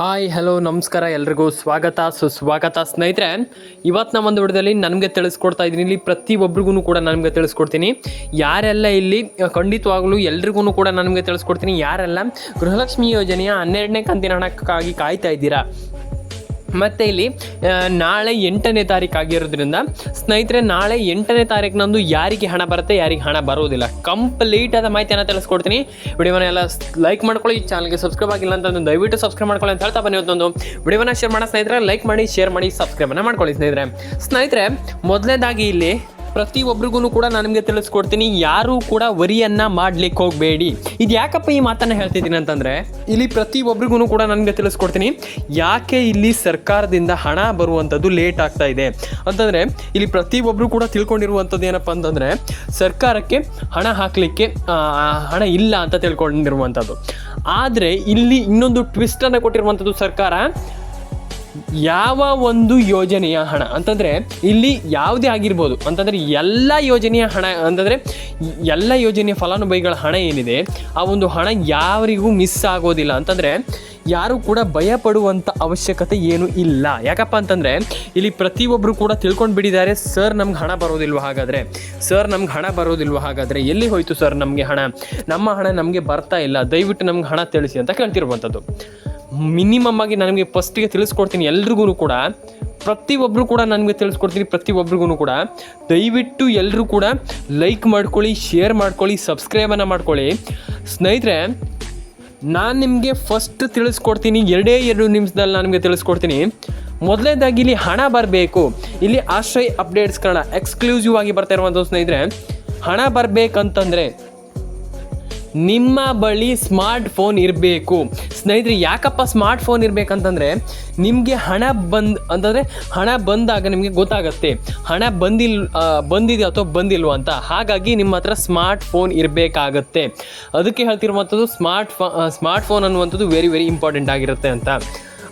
Hi hello ನಮಸ್ಕಾರ, ಎಲ್ರಿಗೂ ಸ್ವಾಗತ. ಸುಸ್ವಾಗತ ಸ್ನೇಹಿತರೆ ಇವತ್ತು ನಮ್ಮ ಒಂದು ವಿಡಿಯೋದಲ್ಲಿ ನನಗೆ ತಿಳಿಸ್ಕೊಡ್ತಾ ಇದ್ದೀನಿ. ಇಲ್ಲಿ ಪ್ರತಿಯೊಬ್ಬರಿಗೂ ಕೂಡ ನನಗೆ ತಿಳಿಸ್ಕೊಡ್ತೀನಿ. ಯಾರೆಲ್ಲ ಇಲ್ಲಿ, ಖಂಡಿತವಾಗಲೂ ಖಂಡಿತವಾಗ್ಲೂ ಎಲ್ರಿಗೂ ಕೂಡ ನನಗೆ ತಿಳಿಸ್ಕೊಡ್ತೀನಿ. ಯಾರೆಲ್ಲ ಗೃಹಲಕ್ಷ್ಮಿ ಯೋಜನೆಯ ಹನ್ನೆರಡನೇ ಕಂತಿನ ಹಣಕ್ಕಾಗಿ ಕಾಯ್ತಾ ಇದ್ದೀರಾ? ಮತ್ತು ಇಲ್ಲಿ ನಾಳೆ ಎಂಟನೇ ತಾರೀಕು ಆಗಿರೋದ್ರಿಂದ ಸ್ನೇಹಿತರೆ, ನಾಳೆ ಎಂಟನೇ ತಾರೀಕಿನಂದು ಯಾರಿಗೆ ಹಣ ಬರುತ್ತೆ, ಯಾರಿಗೆ ಹಣ ಬರೋದಿಲ್ಲ. ಕಂಪ್ಲೀಟ್ ಆದ ಮಾಹಿತಿಯನ್ನು ತಿಳಿಸ್ಕೊಡ್ತೀನಿ. ವಿಡಿಯೋನ ಎಲ್ಲ ಲೈಕ್ ಮಾಡ್ಕೊಳ್ಳಿ ಈ ಚಾನಲ್ಗೆ ಸಬ್ಸ್ಕ್ರೈಬ್ ಆಗಿಲ್ಲ ಅಂತಂದು ದಯವಿಟ್ಟು ಸಬ್ಸ್ಕ್ರೈಬ್ ಮಾಡ್ಕೊಳ್ಳಿ ಅಂತ ಹೇಳ್ತಾ ಬನ್ನಿ ಒಂದೊಂದು ವಿಡಿಯೋನ ಶೇರ್ ಮಾಡೋ ಸ್ನೇಹಿತರೆ. ಲೈಕ್ ಮಾಡಿ ಶೇರ್ ಮಾಡಿ ಸಬ್ಸ್ಕ್ರೈಬನ್ನು ಮಾಡ್ಕೊಳ್ಳಿ ಸ್ನೇಹಿತರೆ. ಸ್ನೇಹಿತರೆ, ಮೊದಲನೇದಾಗಿ ಇಲ್ಲಿ ಪ್ರತಿಯೊಬ್ಬರಿಗೂ ಕೂಡ ನಾನು ನಿಮಗೆ ತಿಳಿಸ್ಕೊಡ್ತೀನಿ. ಯಾರೂ ಕೂಡ ವರಿಯನ್ನ ಮಾಡ್ಲಿಕ್ಕೆ ಹೋಗಬೇಡಿ. ಇದು ಯಾಕಪ್ಪ ಈ ಮಾತನ್ನ ಹೇಳ್ತಿದ್ದೀನಿ ಅಂತಂದ್ರೆ, ಇಲ್ಲಿ ಪ್ರತಿಯೊಬ್ಬರಿಗೂ ಕೂಡ ನನಗೆ ತಿಳಿಸ್ಕೊಡ್ತೀನಿ. ಯಾಕೆ ಇಲ್ಲಿ ಸರ್ಕಾರದಿಂದ ಹಣ ಬರುವಂಥದ್ದು ಲೇಟ್ ಆಗ್ತಾ ಇದೆ? ಅಂತಂದ್ರೆ, ಇಲ್ಲಿ ಪ್ರತಿಯೊಬ್ಬರು ಕೂಡ ತಿಳ್ಕೊಂಡಿರುವಂಥದ್ದು ಏನಪ್ಪ ಅಂತಂದ್ರೆ, ಸರ್ಕಾರಕ್ಕೆ ಹಣ ಹಾಕಲಿಕ್ಕೆ ಹಣ ಇಲ್ಲ ಅಂತ ತಿಳ್ಕೊಂಡಿರುವಂಥದ್ದು. ಆದರೆ ಇಲ್ಲಿ ಇನ್ನೊಂದು ಟ್ವಿಸ್ಟನ್ನು ಕೊಟ್ಟಿರುವಂಥದ್ದು ಸರ್ಕಾರ ಯಾವ ಒಂದು ಯೋಜನೆಯ ಹಣ ಅಂತಂದರೆ ಇಲ್ಲಿ ಯಾವುದೇ ಆಗಿರ್ಬೋದು ಅಂತಂದರೆ ಎಲ್ಲ ಯೋಜನೆಯ ಹಣ ಅಂತಂದರೆ ಎಲ್ಲ ಯೋಜನೆಯ ಫಲಾನುಭವಿಗಳ ಹಣ ಏನಿದೆ, ಆ ಒಂದು ಹಣ ಯಾರಿಗೂ ಮಿಸ್ ಆಗೋದಿಲ್ಲ ಅಂತಂದರೆ ಯಾರು ಕೂಡ ಭಯ ಪಡುವಂಥ ಅವಶ್ಯಕತೆ ಏನು ಇಲ್ಲ. ಯಾಕಪ್ಪ ಅಂತಂದರೆ ಇಲ್ಲಿ ಪ್ರತಿಯೊಬ್ಬರು ಕೂಡ ತಿಳ್ಕೊಂಡು ಬಿಟ್ಟಿದ್ದಾರೆ, ಸರ್, ನಮ್ಗೆ ಹಣ ಬರೋದಿಲ್ವ ಹಾಗಾದರೆ? ಸರ್, ನಮ್ಗೆ ಹಣ ಬರೋದಿಲ್ವ ಹಾಗಾದರೆ? ಎಲ್ಲಿ ಹೋಯಿತು ಸರ್ ನಮಗೆ ಹಣ? ನಮ್ಮ ಹಣ ನಮಗೆ ಬರ್ತಾ ಇಲ್ಲ, ದಯವಿಟ್ಟು ನಮ್ಗೆ ಹಣ ತಿಳಿಸಿ ಅಂತ ಕೇಳ್ತಿರುವಂಥದ್ದು ಮಿನಿಮಮ್ ಆಗಿ ನನಗೆ ಫಸ್ಟಿಗೆ ತಿಳಿಸ್ಕೊಡ್ತೀನಿ ಎಲ್ರಿಗೂ ಕೂಡ. ಪ್ರತಿಯೊಬ್ಬರು ಕೂಡ ನನಗೆ ತಿಳಿಸ್ಕೊಡ್ತೀನಿ ಪ್ರತಿಯೊಬ್ಬರಿಗೂ ಕೂಡ. ದಯವಿಟ್ಟು ಎಲ್ಲರೂ ಕೂಡ ಲೈಕ್ ಮಾಡ್ಕೊಳ್ಳಿ ಶೇರ್ ಮಾಡ್ಕೊಳ್ಳಿ ಸಬ್ಸ್ಕ್ರೈಬನ್ನು ಮಾಡ್ಕೊಳ್ಳಿ. ಸ್ನೇಹಿತರೆ, ನಾನು ನಿಮಗೆ ಫಸ್ಟ್ ತಿಳಿಸ್ಕೊಡ್ತೀನಿ, ಎರಡೇ ಎರಡು ನಿಮಿಷದಲ್ಲಿ ನಾನು ನಿಮಗೆ ತಿಳಿಸ್ಕೊಡ್ತೀನಿ. ಮೊದಲನೇದಾಗಿ ಇಲ್ಲಿ ಹಣ ಬರಬೇಕು. ಇಲ್ಲಿ ಆಶ್ರಯ್ ಅಪ್ಡೇಟ್ಸ್ ಕನ್ನಡ ಎಕ್ಸ್ಕ್ಲೂಸಿವ್ ಆಗಿ ಬರ್ತಾ ಇರುವಂಥದ್ದು ಸ್ನೇಹಿತರೆ, ಹಣ ಬರಬೇಕಂತಂದರೆ ನಿಮ್ಮ ಬಳಿ ಸ್ಮಾರ್ಟ್ ಫೋನ್ ಇರಬೇಕು. ಸ್ನೇಹಿತರೆ, ಯಾಕಪ್ಪ ಸ್ಮಾರ್ಟ್ ಫೋನ್ ಇರಬೇಕಂತಂದರೆ ನಿಮಗೆ ಹಣ ಬಂದ್, ಅಂತಂದರೆ ಹಣ ಬಂದಾಗ ನಿಮಗೆ ಗೊತ್ತಾಗತ್ತೆ. ಹಣ ಬಂದಿಲ್ ಬಂದಿದೆ ಅಥವಾ ಬಂದಿಲ್ವ ಅಂತ. ಹಾಗಾಗಿ ನಿಮ್ಮ ಹತ್ರ ಸ್ಮಾರ್ಟ್ ಫೋನ್ ಇರಬೇಕಾಗತ್ತೆ. ಅದಕ್ಕೆ ಹೇಳ್ತಿರುವಂಥದ್ದು ಸ್ಮಾರ್ಟ್ ಫೋ ಸ್ಮಾರ್ಟ್ ಫೋನ್ ಅನ್ನುವಂಥದ್ದು ವೆರಿ ವೆರಿ ಇಂಪಾರ್ಟೆಂಟ್ ಆಗಿರುತ್ತೆ ಅಂತ.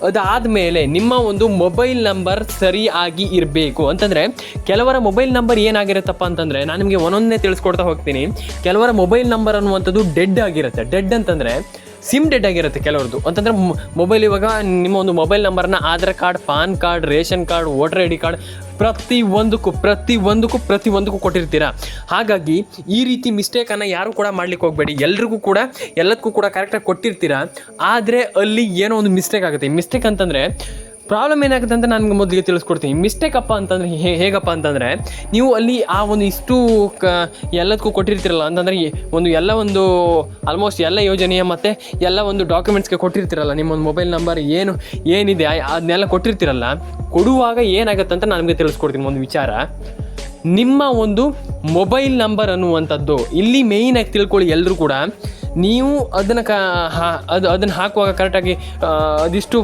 ಅದಾದಮೇಲೆ ನಿಮ್ಮ ಒಂದು ಮೊಬೈಲ್ ನಂಬರ್ ಸರಿಯಾಗಿ ಇರಬೇಕು. ಅಂತಂದರೆ ಕೆಲವರ ಮೊಬೈಲ್ ನಂಬರ್ ಏನಾಗಿರುತ್ತಪ್ಪ ಅಂತಂದರೆ, ನಾನು ನಿಮಗೆ ಒಂದೊಂದೇ ತಿಳಿಸ್ಕೊಡ್ತಾ ಹೋಗ್ತೀನಿ. ಕೆಲವರ ಮೊಬೈಲ್ ನಂಬರ್ ಅನ್ನುವಂಥದ್ದು ಡೆಡ್ ಆಗಿರುತ್ತೆ. ಡೆಡ್ ಅಂತಂದರೆ ಸಿಮ್ ಡೆಡ್ ಆಗಿರುತ್ತೆ ಕೆಲವ್ರದ್ದು. ಅಂತಂದರೆ ಮೊಬೈಲ್ ಇವಾಗ ನಿಮ್ಮ ಒಂದು ಮೊಬೈಲ್ ನಂಬರ್ನ Aadhaar card, PAN card, ration card, voter I D card ಪ್ರತಿ ಒಂದಕ್ಕೂ ಪ್ರತಿ ಒಂದಕ್ಕೂ ಪ್ರತಿ ಒಂದಕ್ಕೂ ಕೊಟ್ಟಿರ್ತೀರಾ? ಹಾಗಾಗಿ ಈ ರೀತಿ ಮಿಸ್ಟೇಕನ್ನು ಯಾರು ಕೂಡ ಮಾಡ್ಲಿಕ್ಕೆ ಹೋಗಬೇಡಿ. ಎಲ್ರಿಗೂ ಕೂಡ, ಎಲ್ಲದಕ್ಕೂ ಕೂಡ ಕರೆಕ್ಟಾಗಿ ಕೊಟ್ಟಿರ್ತೀರಾ? ಆದರೆ ಅಲ್ಲಿ ಏನೋ ಒಂದು ಮಿಸ್ಟೇಕ್ ಆಗುತ್ತೆ. ಮಿಸ್ಟೇಕ್ ಅಂತಂದರೆ ಪ್ರಾಬ್ಲಮ್ ಏನಾಗುತ್ತೆ ಅಂತ ನನಗೆ ಮೊದಲಿಗೆ ತಿಳಿಸ್ಕೊಡ್ತೀನಿ. ಮಿಸ್ಟೇಕ್ ಅಪ್ಪ ಅಂತಂದ್ರೆ ಹೇಗಪ್ಪ ಅಂತಂದರೆ, ನೀವು ಅಲ್ಲಿ ಆ ಒಂದು ಇಷ್ಟು ಕ, ಎಲ್ಲದಕ್ಕೂ ಕೊಟ್ಟಿರ್ತೀರಲ್ಲ, ಅಂತಂದರೆ ಒಂದು ಎಲ್ಲ ಒಂದು ಆಲ್ಮೋಸ್ಟ್ ಎಲ್ಲ ಯೋಜನೆಯ ಮತ್ತು ಎಲ್ಲ ಒಂದು ಡಾಕ್ಯುಮೆಂಟ್ಸ್ಗೆ ಕೊಟ್ಟಿರ್ತೀರಲ್ಲ, ನಿಮ್ಮ ಒಂದು ಮೊಬೈಲ್ ನಂಬರ್ ಏನು, ಏನಿದೆ ಅದನ್ನೆಲ್ಲ ಕೊಟ್ಟಿರ್ತೀರಲ್ಲ, ಕೊಡುವಾಗ ಏನಾಗುತ್ತೆ ಅಂತ ನನಗೆ ತಿಳಿಸ್ಕೊಡ್ತೀನಿ ಒಂದು ವಿಚಾರ. ನಿಮ್ಮ ಒಂದು ಮೊಬೈಲ್ ನಂಬರ್ ಅನ್ನುವಂಥದ್ದು, ಇಲ್ಲಿ ಮೇಯ್ನಾಗಿ ತಿಳ್ಕೊಳ್ಳಿ ಎಲ್ಲರೂ ಕೂಡ. ನೀವು ಅದನ್ನು ಕ ಅದು ಅದನ್ನು ಹಾಕುವಾಗ ಕರೆಕ್ಟಾಗಿ ಅದಿಷ್ಟು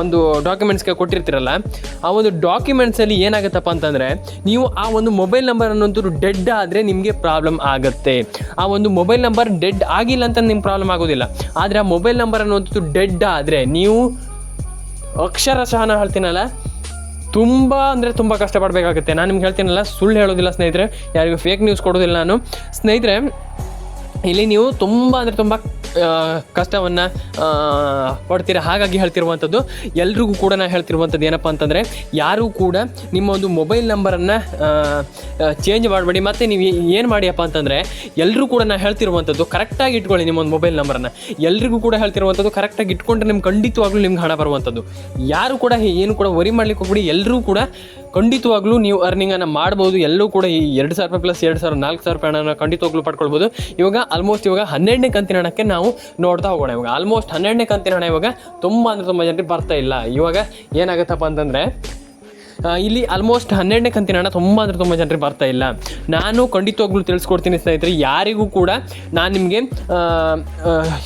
ಒಂದು ಡಾಕ್ಯುಮೆಂಟ್ಸ್ಗೆ ಕೊಟ್ಟಿರ್ತೀರಲ್ಲ, ಆ ಒಂದು ಡಾಕ್ಯುಮೆಂಟ್ಸಲ್ಲಿ ಏನಾಗುತ್ತಪ್ಪ ಅಂತಂದರೆ, ನೀವು ಆ ಒಂದು ಮೊಬೈಲ್ ನಂಬರ್ ಅನ್ನೋಂಥದ್ದು ಡೆಡ್ ಆದರೆ ನಿಮಗೆ ಪ್ರಾಬ್ಲಮ್ ಆಗುತ್ತೆ. ಆ ಒಂದು ಮೊಬೈಲ್ ನಂಬರ್ ಡೆಡ್ ಆಗಿಲ್ಲ ಅಂತ ನಿಮ್ಗೆ ಪ್ರಾಬ್ಲಮ್ ಆಗೋದಿಲ್ಲ. ಆದರೆ ಆ ಮೊಬೈಲ್ ನಂಬರ್ ಅನ್ನುವಂಥದ್ದು ಡೆಡ್ ಆದರೆ ನೀವು ಅಕ್ಷರಶಃ ನಾನು ಹೇಳ್ತೀನಲ್ಲ, ತುಂಬ ಅಂದರೆ ತುಂಬ ಕಷ್ಟಪಡಬೇಕಾಗುತ್ತೆ. ನಾನು ನಿಮ್ಗೆ ಹೇಳ್ತೀನಲ್ಲ, ಸುಳ್ಳು ಹೇಳೋದಿಲ್ಲ ಸ್ನೇಹಿತರೆ. ಯಾರಿಗೂ ಫೇಕ್ ನ್ಯೂಸ್ ಕೊಡೋದಿಲ್ಲ ನಾನು. ಸ್ನೇಹಿತರೆ ಇಲ್ಲಿ ನೀವು ತುಂಬ ಅಂದರೆ ತುಂಬ ಕಷ್ಟವನ್ನು ಪಡ್ತೀರ? ಹಾಗಾಗಿ ಹೇಳ್ತಿರುವಂಥದ್ದು ಎಲ್ರಿಗೂ ಕೂಡ ನಾನು ಹೇಳ್ತಿರುವಂಥದ್ದು ಏನಪ್ಪ ಅಂತಂದರೆ, ಯಾರೂ ಕೂಡ ನಿಮ್ಮ ಒಂದು ಮೊಬೈಲ್ ನಂಬರನ್ನು ಚೇಂಜ್ ಮಾಡಬೇಡಿ. ಮತ್ತು ನೀವು ಏನು ಮಾಡಿಯಪ್ಪ ಅಂತಂದರೆ ಎಲ್ಲರೂ ಕೂಡ ನಾನು ಹೇಳ್ತಿರುವಂಥದ್ದು ಕರೆಕ್ಟಾಗಿ ಇಟ್ಕೊಳ್ಳಿ ನಿಮ್ಮ ಒಂದು ಮೊಬೈಲ್ ನಂಬರನ್ನು. ಎಲ್ರಿಗೂ ಕೂಡ ಹೇಳ್ತಿರುವಂಥದ್ದು ಕರೆಕ್ಟಾಗಿ ಇಟ್ಕೊಂಡ್ರೆ ನಿಮ್ಗೆ ಖಂಡಿತವಾಗ್ಲೂ ನಿಮ್ಗೆ ಹಣ ಬರುವಂಥದ್ದು ಯಾರು ಕೂಡ ಏನು ಕೂಡ ವರಿ ಮಾಡ್ಲಿಕ್ಕೆ ಹೋಗ್ಬಿಡಿ. ಎಲ್ಲರೂ ಕೂಡ ಖಂಡಿತವಾಗ್ಲೂ ನೀವು ಅರ್ನಿಂಗನ್ನು ಮಾಡ್ಬೋದು. ಎಲ್ಲೂ ಕೂಡ ಈ ಎರಡು ಸಾವಿರ ರೂಪಾಯಿ ಪ್ಲಸ್ ಎರಡು ಸಾವಿರ, ನಾಲ್ಕು ಸಾವಿರ ರೂಪಾಯಿ ಹಣನ ಖಂಡಿತವಾಗ್ಲೂ ಪಡ್ಕೊಳ್ಬೋದು. ಇವಾಗ ಆಲ್ಮೋಸ್ಟ್ ಇವಾಗ ಹನ್ನೆರಡನೇ ಕಂತಿನ ಹಣಕ್ಕೆ ನಾವು ನೋಡ್ತಾ ಹೋಗೋಣ. ಇವಾಗ ಆಲ್ಮೋಸ್ಟ್ ಹನ್ನೆರಡನೇ ಕಂತಿನ ಹಣ ಇವಾಗ ತುಂಬ ಅಂದರೆ ತುಂಬ ಜನರಿಗೆ ಬರ್ತಾ ಇಲ್ಲ. ಇವಾಗ ಏನಾಗುತ್ತಪ್ಪ ಅಂತಂದರೆ ಇಲ್ಲಿ ಆಲ್ಮೋಸ್ಟ್ ಹನ್ನೆರಡನೇ ಕಂತಿನ ಹಣ ತುಂಬ ಅಂದರೆ ತುಂಬ ಜನರಿಗೆ ಬರ್ತಾ ಇಲ್ಲ. ನಾನು ಖಂಡಿತವಾಗ್ಲೂ ತಿಳಿಸ್ಕೊಡ್ತೀನಿ ಸ್ನೇಹಿತರೆ, ಯಾರಿಗೂ ಕೂಡ ನಾನು ನಿಮಗೆ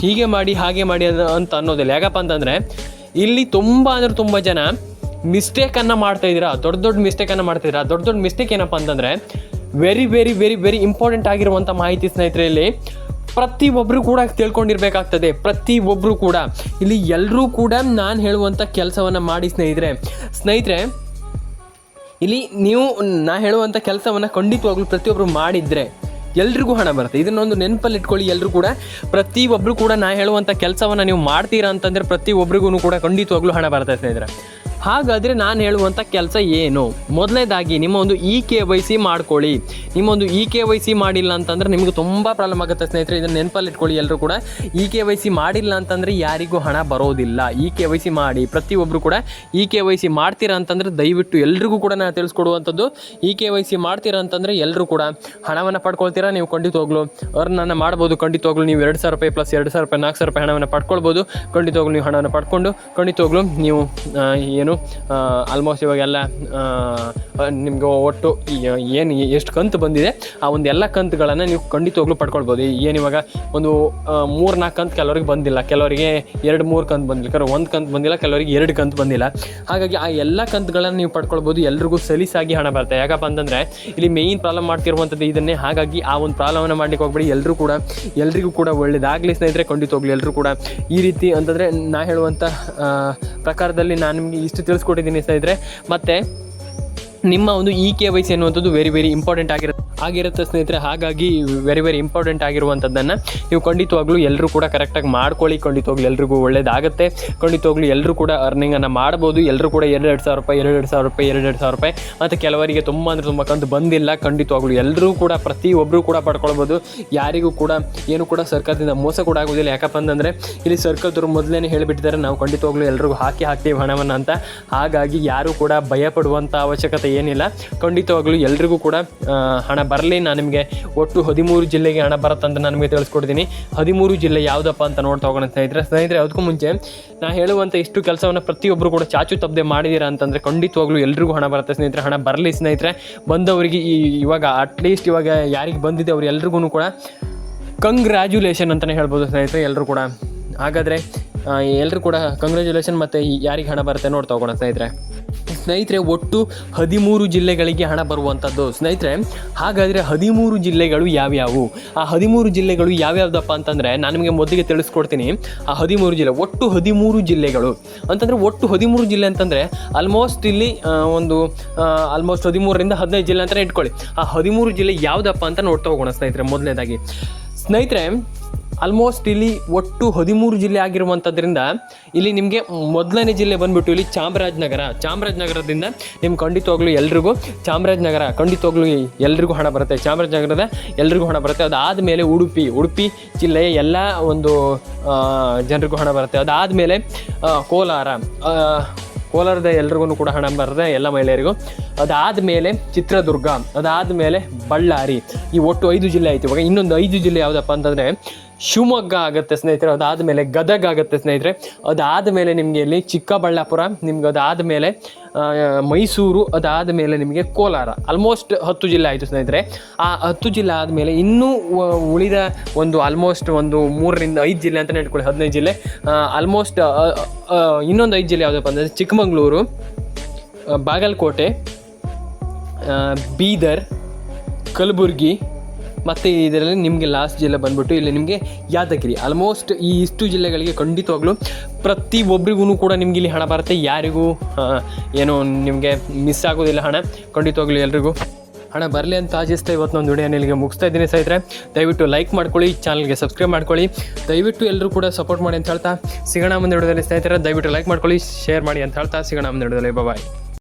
ಹೀಗೆ ಮಾಡಿ, ಹಾಗೆ ಮಾಡಿ ಅಂತ ಅನ್ನೋದಿಲ್ಲ. ಯಾಕಪ್ಪ ಅಂತಂದರೆ, ಇಲ್ಲಿ ತುಂಬ ಅಂದರೆ ತುಂಬ ಜನ ಮಿಸ್ಟೇಕನ್ನು ಮಾಡ್ತಾ ಇದ್ದೀರಾ? ದೊಡ್ಡ ದೊಡ್ಡ ಮಿಸ್ಟೇಕನ್ನು ಮಾಡ್ತಿದ್ದೀರಾ ದೊಡ್ಡ ದೊಡ್ಡ ಮಿಸ್ಟೇಕ್ ಏನಪ್ಪ ಅಂತಂದರೆ very very very very important ಆಗಿರುವಂಥ ಮಾಹಿತಿ ಸ್ನೇಹಿತರೆ, ಇಲ್ಲಿ ಪ್ರತಿಯೊಬ್ಬರು ಕೂಡ ತಿಳ್ಕೊಂಡಿರ್ಬೇಕಾಗ್ತದೆ. ಪ್ರತಿಯೊಬ್ಬರು ಕೂಡ. ಇಲ್ಲಿ ಎಲ್ಲರೂ ಕೂಡ ನಾನು ಹೇಳುವಂಥ ಕೆಲಸವನ್ನು ಮಾಡಿ ಸ್ನೇಹಿತರೆ. ಸ್ನೇಹಿತರೆ, ಇಲ್ಲಿ ನೀವು ನಾ ಹೇಳುವಂಥ ಕೆಲಸವನ್ನು ಖಂಡಿತವಾಗ್ಲೂ ಪ್ರತಿಯೊಬ್ಬರು ಮಾಡಿದರೆ ಎಲ್ರಿಗೂ ಹಣ ಬರುತ್ತೆ. ಇದನ್ನೊಂದು ನೆನಪಲ್ಲಿ ಇಟ್ಕೊಳ್ಳಿ ಎಲ್ಲರೂ ಕೂಡ. ಪ್ರತಿ ಒಬ್ಬರು ಕೂಡ ನಾ ಹೇಳುವಂಥ ಕೆಲಸವನ್ನು ನೀವು ಮಾಡ್ತೀರಾ ಅಂತಂದರೆ ಪ್ರತಿ ಒಬ್ರಿಗೂ ಕೂಡ ಖಂಡಿತವಾಗ್ಲೂ ಹಣ ಬರುತ್ತೆ ಸ್ನೇಹಿತರೆ. ಹಾಗಾದರೆ ನಾನು ಹೇಳುವಂಥ ಕೆಲಸ ಏನು? ಮೊದಲನೇದಾಗಿ ನಿಮ್ಮ ಒಂದು ಇ ಕೆ ವೈ ಸಿ ಮಾಡ್ಕೊಳ್ಳಿ. ನಿಮ್ಮೊಂದು ಇ ಕೆ ವೈ ಸಿ ಮಾಡಿಲ್ಲ ಅಂತಂದರೆ ನಿಮಗೆ ತುಂಬ ಪ್ರಾಬ್ಲಮ್ ಆಗುತ್ತೆ ಸ್ನೇಹಿತರೆ. ಇದನ್ನು ನೆನಪಲ್ಲಿ ಇಟ್ಕೊಳ್ಳಿ ಎಲ್ಲರೂ ಕೂಡ. ಇ ಕೆ ವೈ ಸಿ ಮಾಡಿಲ್ಲ ಅಂತಂದರೆ ಯಾರಿಗೂ ಹಣ ಬರೋದಿಲ್ಲ. ಇ ಕೆ ವೈ ಸಿ ಮಾಡಿ. ಪ್ರತಿಯೊಬ್ಬರು ಕೂಡ ಇ ಕೆ ವೈ ಸಿ ಮಾಡ್ತೀರಾ ಅಂತಂದರೆ ದಯವಿಟ್ಟು ಎಲ್ರಿಗೂ ಕೂಡ ನಾನು ತಿಳಿಸ್ಕೊಡುವಂಥದ್ದು. ಇ ಕೆ ವೈ ಸಿ ಮಾಡ್ತೀರಾ ಅಂತಂದರೆ ಎಲ್ಲರೂ ಕೂಡ ಹಣವನ್ನು ಪಡ್ಕೊಳ್ತೀರಾ? ನೀವು ಖಂಡಿತವಾಗ್ಲು ಅರ್ನನ್ನು ಮಾಡ್ಬೋದು. ಖಂಡಿತವಾಗ್ಲು ನೀವು ಎರಡು ಸಾವಿರ ರೂಪಾಯಿ ಪ್ಲಸ್ ಎರಡು ಸಾವಿರ ರೂಪಾಯಿ, ನಾಲ್ಕು ಸಾವಿರ ರೂಪಾಯಿ ಹಣವನ್ನು ಪಡ್ಕೊಳ್ಬೋದು. ಖಂಡಿತವಾಗ್ಲು ನೀವು ಹಣವನ್ನು ಪಡ್ಕೊಂಡು, ಖಂಡಿತವಾಗ್ಲು ನೀವು ಏನು ಆಲ್ಮೋಸ್ಟ್ ಇವಾಗೆಲ್ಲ ನಿಮಗೆ ಒಟ್ಟು ಏನು ಎಷ್ಟು ಕಂತು ಬಂದಿದೆ, ಆ ಒಂದು ಎಲ್ಲ ಕಂತುಗಳನ್ನು ನೀವು ಖಂಡಿತವಾಗ್ಲೂ ಪಡ್ಕೊಳ್ಬೋದು. ಏನು ಇವಾಗ ಒಂದು ಮೂರು ನಾಲ್ಕು ಕಂತು ಕೆಲವರಿಗೆ ಬಂದಿಲ್ಲ. ಕೆಲವರಿಗೆ ಎರಡು, ಮೂರು ಕಂತು ಬಂದಿಲ್ಲ. ಕೆಲವರು ಒಂದು ಕಂತು ಬಂದಿಲ್ಲ, ಕೆಲವರಿಗೆ ಎರಡು ಕಂತು ಬಂದಿಲ್ಲ. ಹಾಗಾಗಿ ಆ ಎಲ್ಲ ಕಂತುಗಳನ್ನು ನೀವು ಪಡ್ಕೊಳ್ಬೋದು. ಎಲ್ರಿಗೂ ಸಲೀಸಾಗಿ ಹಣ ಬರುತ್ತೆ. ಯಾಕಪ್ಪ ಅಂತಂದರೆ ಇಲ್ಲಿ ಮೇಯ್ನ್ ಪ್ರಾಬ್ಲಮ್ ಮಾಡ್ತಿರುವಂಥದ್ದು ಇದನ್ನೇ. ಹಾಗಾಗಿ ಆ ಒಂದು ಪ್ರಾಬ್ಲಮನ್ನು ಮಾಡ್ಲಿಕ್ಕೆ ಹೋಗ್ಬೇಡಿ. ಎಲ್ಲರೂ ಕೂಡ, ಎಲ್ರಿಗೂ ಕೂಡ ಒಳ್ಳೇದಾಗಲಿ ಸ್ನೇಹಿತರೆ. ಖಂಡಿತ ಹೋಗ್ಲಿ. ಎಲ್ಲರೂ ಕೂಡ ಈ ರೀತಿ ಅಂತಂದರೆ ನಾ ಹೇಳುವಂಥ ಪ್ರಕಾರದಲ್ಲಿ ನಾನು ನಿಮಗೆ ಇಷ್ಟು ತಿಳಿಸ್ಕೊಟ್ಟಿದ್ದೀನಿ ಸ್ನೇಹಿತರೆ. ಮತ್ತು ನಿಮ್ಮ ಒಂದು ಇ ಕೆ ವೈ ಸಿ ಅನ್ನುವಂಥದ್ದು ವೆರಿ ವೆರಿ ಇಂಪಾರ್ಟೆಂಟ್ ಆಗಿರುತ್ತೆ. ಆಗಿರುತ್ತೆ ಸ್ನೇಹಿತರೆ, ಹಾಗಾಗಿ ವೆರಿ ವೆರಿ ಇಂಪಾರ್ಟೆಂಟ್ ಆಗಿರುವಂಥದ್ದನ್ನು ನೀವು ಖಂಡಿತವಾಗ್ಲೂ ಎಲ್ಲರೂ ಕೂಡ ಕರೆಕ್ಟಾಗಿ ಮಾಡ್ಕೊಳ್ಳಿ. ಖಂಡಿತವಾಗ್ಲೂ ಎಲ್ರಿಗೂ ಒಳ್ಳೇದಾಗುತ್ತೆ. ಖಂಡಿತವಾಗ್ಲೂ ಎಲ್ಲರೂ ಕೂಡ ಅರ್ನಿಂಗನ್ನು ಮಾಡ್ಬೋದು. ಎಲ್ಲರೂ ಕೂಡ ಎರಡು ಎರಡು ಸಾವಿರ ರೂಪಾಯಿ ಎರಡು ಎರಡು ಸಾವಿರ ರೂಪಾಯಿ ಎರಡು ಎರಡು ಸಾವಿರ ರೂಪಾಯಿ ಮತ್ತು ಕೆಲವರಿಗೆ ತುಂಬ ಅಂದರೆ ತುಂಬ ಕಂತು ಬಂದಿಲ್ಲ. ಖಂಡಿತವಾಗ್ಲೂ ಎಲ್ಲರೂ ಕೂಡ ಪ್ರತಿಯೊಬ್ಬರು ಕೂಡ ಪಡ್ಕೊಳ್ಬೋದು. ಯಾರಿಗೂ ಕೂಡ ಏನು ಕೂಡ ಸರ್ಕಾರದಿಂದ ಮೋಸ ಕೂಡ ಆಗೋದಿಲ್ಲ ಯಾಕಪ್ಪ ಅಂತಂದರೆ ಇಲ್ಲಿ ಸರ್ಕಾರದವರು ಮೊದಲೇ ಹೇಳಿಬಿಟ್ಟಿದ್ದಾರೆ, ನಾವು ಖಂಡಿತವಾಗ್ಲೂ ಎಲ್ರಿಗೂ ಹಾಕಿ ಹಾಕ್ತೀವಿ ಹಣವನ್ನು ಅಂತ. ಹಾಗಾಗಿ ಯಾರೂ ಕೂಡ ಭಯಪಡುವಂಥ ಅವಶ್ಯಕತೆ ಏನಿಲ್ಲ. ಖಂಡಿತವಾಗ್ಲೂ ಎಲ್ರಿಗೂ ಕೂಡ ಹಣ ಬರಲಿ. ನಾನು ನಿಮಗೆ ಒಟ್ಟು ಹದಿಮೂರು ಜಿಲ್ಲೆಗೆ ಹಣ ಬರುತ್ತಂತ ನಾನು ನಿಮಗೆ ತಿಳಿಸ್ಕೊಡ್ತೀನಿ. ಹದಿಮೂರು ಜಿಲ್ಲೆ ಯಾವುದಪ್ಪ ಅಂತ ನೋಡ್ತಾ ಹೋಗೋಣ ಸ್ನೇಹಿತರೆ ಸ್ನೇಹಿತರೆ, ಅದಕ್ಕೂ ಮುಂಚೆ ನಾ ಹೇಳುವಂಥ ಇಷ್ಟು ಕೆಲಸವನ್ನು ಪ್ರತಿಯೊಬ್ಬರು ಕೂಡ ಚಾಚು ತಪ್ಪದೆ ಮಾಡಿದ್ದೀರಾ ಅಂತಂದರೆ ಖಂಡಿತವಾಗ್ಲೂ ಎಲ್ರಿಗೂ ಹಣ ಬರುತ್ತೆ ಸ್ನೇಹಿತರೆ, ಹಣ ಬರಲಿ ಸ್ನೇಹಿತರೆ. ಬಂದವರಿಗೆ ಈ ಇವಾಗ ಅಟ್ಲೀಸ್ಟ್ ಇವಾಗ ಯಾರಿಗೆ ಬಂದಿದೆ ಅವ್ರು ಎಲ್ರಿಗೂ ಕೂಡ ಕಂಗ್ರ್ಯಾಜುಲೇಷನ್ ಅಂತಲೇ ಹೇಳ್ಬೋದು ಸ್ನೇಹಿತರೆ ಎಲ್ಲರೂ ಕೂಡ. ಹಾಗಾದರೆ ಎಲ್ಲರೂ ಕೂಡ ಕಂಗ್ರ್ಯಾಜುಲೇಷನ್ ಮತ್ತು ಯಾರಿಗೆ ಹಣ ಬರುತ್ತೆ ನೋಡ್ತಾ ಹೋಗೋಣ ಸ್ನೇಹಿತರೆ. ಸ್ನೇಹಿತರೆ, ಒಟ್ಟು ಹದಿಮೂರು ಜಿಲ್ಲೆಗಳಿಗೆ ಹಣ ಬರುವಂಥದ್ದು ಸ್ನೇಹಿತರೆ, ಹಾಗಾದರೆ ಹದಿಮೂರು ಜಿಲ್ಲೆಗಳು ಯಾವ್ಯಾವು? ಆ ಹದಿಮೂರು ಜಿಲ್ಲೆಗಳು ಯಾವ್ಯಾವ್ದಪ್ಪ ಅಂತಂದರೆ, ನಾನು ನಿಮಗೆ ಮೊದಲಿಗೆ ತಿಳಿಸ್ಕೊಡ್ತೀನಿ. ಆ ಹದಿಮೂರು ಜಿಲ್ಲೆ, ಒಟ್ಟು ಹದಿಮೂರು ಜಿಲ್ಲೆಗಳು. ಅಂತಂದರೆ, ಒಟ್ಟು ಹದಿಮೂರು ಜಿಲ್ಲೆ ಅಂತಂದರೆ ಆಲ್ಮೋಸ್ಟ್ ಇಲ್ಲಿ ಒಂದು ಆಲ್ಮೋಸ್ಟ್ ಹದಿಮೂರರಿಂದ ಹದಿನೈದು ಜಿಲ್ಲೆ ಅಂತಲೇ ಇಟ್ಕೊಳ್ಳಿ. ಆ ಹದಿಮೂರು ಜಿಲ್ಲೆ ಯಾವುದಪ್ಪ ಅಂತ ನೋಡ್ತಾ ಹೋಗೋಣ ಸ್ನೇಹಿತರೆ ಮೊದಲನೇದಾಗಿ ಸ್ನೇಹಿತರೆ ಆಲ್ಮೋಸ್ಟ್ ಇಲ್ಲಿ ಒಟ್ಟು ಹದಿಮೂರು ಜಿಲ್ಲೆ ಆಗಿರುವಂಥದ್ರಿಂದ ಇಲ್ಲಿ ನಿಮಗೆ ಮೊದಲನೇ ಜಿಲ್ಲೆ ಬಂದ್ಬಿಟ್ಟು ಇಲ್ಲಿ ಚಾಮರಾಜನಗರ. ಚಾಮರಾಜನಗರದಿಂದ ನಿಮ್ಗೆ ಖಂಡಿತವಾಗ್ಲೂ ಎಲ್ರಿಗೂ. ಚಾಮರಾಜನಗರ ಖಂಡಿತವಾಗ್ಲೂ ಎಲ್ರಿಗೂ ಹಣ ಬರುತ್ತೆ. ಚಾಮರಾಜನಗರದ ಎಲ್ರಿಗೂ ಹಣ ಬರುತ್ತೆ. ಅದಾದ ಮೇಲೆ ಉಡುಪಿ ಉಡುಪಿ ಜಿಲ್ಲೆಯ ಎಲ್ಲ ಒಂದು ಜನರಿಗೂ ಹಣ ಬರುತ್ತೆ. ಅದಾದ ಮೇಲೆ ಕೋಲಾರ ಕೋಲಾರದ ಎಲ್ರಿಗೂ ಕೂಡ ಹಣ ಬರುತ್ತೆ, ಎಲ್ಲ ಮಹಿಳೆಯರಿಗೂ. ಅದಾದ ಮೇಲೆ ಚಿತ್ರದುರ್ಗ ಅದಾದ ಮೇಲೆ ಬಳ್ಳಾರಿ. ಈ ಒಟ್ಟು ಐದು ಜಿಲ್ಲೆ ಆಯ್ತು ಇವಾಗ ಇನ್ನೊಂದು ಐದು ಜಿಲ್ಲೆ ಯಾವುದಪ್ಪ ಅಂತಂದರೆ ಶಿವಮೊಗ್ಗ ಆಗುತ್ತೆ ಸ್ನೇಹಿತರೆ, ಅದಾದಮೇಲೆ ಗದಗ ಆಗುತ್ತೆ ಸ್ನೇಹಿತರೆ. ಅದಾದಮೇಲೆ ನಿಮಗೆ ಇಲ್ಲಿ ಚಿಕ್ಕಬಳ್ಳಾಪುರ, ನಿಮ್ಗೆ ಅದಾದಮೇಲೆ ಮೈಸೂರು ಅದಾದ ಮೇಲೆ ನಿಮಗೆ ಕೋಲಾರ. ಆಲ್ಮೋಸ್ಟ್ ಹತ್ತು ಜಿಲ್ಲೆ ಆಯಿತು ಸ್ನೇಹಿತರೆ. ಆ ಹತ್ತು ಜಿಲ್ಲೆ ಆದಮೇಲೆ ಇನ್ನೂ ಉಳಿದ ಒಂದು ಆಲ್ಮೋಸ್ಟ್ ಒಂದು ಮೂರರಿಂದ ಐದು ಜಿಲ್ಲೆ ಅಂತಲೇ ಇಟ್ಕೊಳ್ಳಿ ಹದಿನೈದು ಜಿಲ್ಲೆ. ಆಲ್ಮೋಸ್ಟ್ ಇನ್ನೊಂದು ಐದು ಜಿಲ್ಲೆ ಯಾವುದಪ್ಪ ಅಂದರೆ ಚಿಕ್ಕಮಗಳೂರು ಬಾಗಲಕೋಟೆ ಬೀದರ್, ಕಲಬುರ್ಗಿ ಮತ್ತು ಇದರಲ್ಲಿ ನಿಮಗೆ ಲಾಸ್ಟ್ ಜಿಲ್ಲೆ ಬಂದ್ಬಿಟ್ಟು ಇಲ್ಲಿ ನಿಮಗೆ ಯಾದಗಿರಿ. ಆಲ್ಮೋಸ್ಟ್ ಈ ಇಷ್ಟು ಜಿಲ್ಲೆಗಳಿಗೆ ಖಂಡಿತವಾಗ್ಲೂ ಪ್ರತಿ ಒಬ್ರಿಗೂ ಕೂಡ ನಿಮ್ಗೆ ಇಲ್ಲಿ ಹಣ ಬರುತ್ತೆ. ಯಾರಿಗೂ ಏನು ನಿಮಗೆ ಮಿಸ್ ಆಗೋದಿಲ್ಲ ಹಣ. ಖಂಡಿತವಾಗ್ಲೂ ಎಲ್ರಿಗೂ ಹಣ ಬರಲಿ ಅಂತ ಆಜಿಸ್ತಾ ಇವತ್ತು ಒಂದು ವಿಡಿಯೋನ ಇಲ್ಲಿಗೆ ಮುಗಿಸ್ತಾ ಇದ್ದೀನಿ ಸ್ನೇಹಿತರೆ. ದಯವಿಟ್ಟು ಲೈಕ್ ಮಾಡ್ಕೊಳ್ಳಿ ಚಾನಲ್ಗೆ ಸಬ್ಸ್ಕ್ರೈಬ್ ಮಾಡ್ಕೊಳ್ಳಿ. ದಯವಿಟ್ಟು ಎಲ್ಲರೂ ಕೂಡ ಸಪೋರ್ಟ್ ಮಾಡಿ ಅಂತ ಹೇಳ್ತಾ ಸಿಗೋಣ ಮುಂದೆ ವಿಡಿಯೋದಲ್ಲಿ ಸ್ನೇಹಿತರೆ. ದಯವಿಟ್ಟು ಲೈಕ್ ಮಾಡ್ಕೊಳ್ಳಿ ಶೇರ್ ಮಾಡಿ ಅಂತ ಹೇಳ್ತಾ ಸಿಗೋಣ ಮುಂದೆ ವಿಡಿಯೋದಲ್ಲಿ. ಬಾಯ್